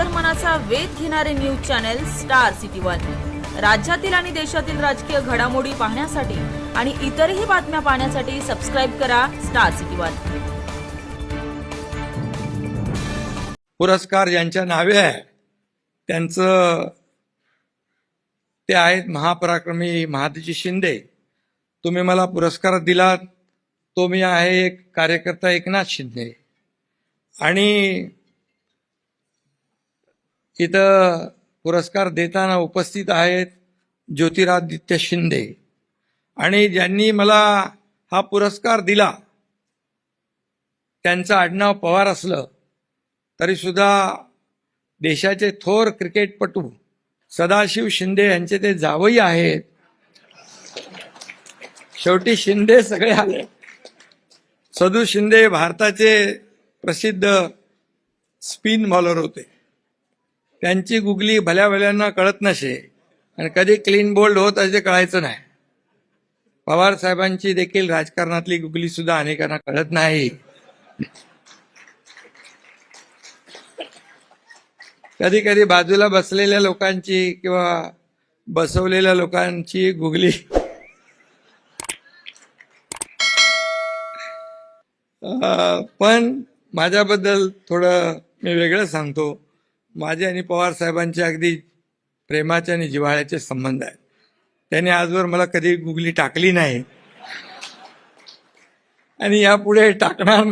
अंतर्मनाचा वेध घेणारे news channel Star City one. राज्यातील आणि देशातील राजकीय घडामोडी पाहण्यासाठी आणि इतरही बातम्या पाहण्यासाठी सबस्क्राईब करा स्टार सिटी वन. पुरस्कार ज्यांच्या नावे आहे त्यांचं ते आहेत महापराक्रमी महादजी शिंदे. तुम्ही मला पुरस्कार दिलात तो मी आहे एक कार्यकर्ता एकनाथ शिंदे. आणि इथं पुरस्कार देताना उपस्थित आहेत ज्योतिरादित्य शिंदे. आणि ज्यांनी मला हा पुरस्कार दिला त्यांचं आडनाव पवार असलं तरी सुद्धा देशाचे थोर क्रिकेटपटू सदाशिव शिंदे यांचे ते जावई आहेत. शेवटी शिंदे सगळे आले. सदू शिंदे भारताचे प्रसिद्ध स्पिन बॉलर होते. त्यांची गुगली भल्या भल्यांना कळत नसे. आणि कधी क्लीन बोल्ड होत असे कळायचं नाही. पवार साहेबांची देखील राजकारणातली गुगली सुद्धा अनेकांना कळत नाही. कधी कधी बाजूला बसलेल्या लोकांची किंवा बसवलेल्या लोकांची गुगली पण माझ्याबद्दल थोडं मी वेगळं सांगतो. माझे आणि पवार साहेबांचे अगदी प्रेमाचे आणि जिव्हाळ्याचे संबंध आहेत. त्यांनी आजवर मला कधी गुगली टाकली नाही. आणि यापुढे टाकणार नाही.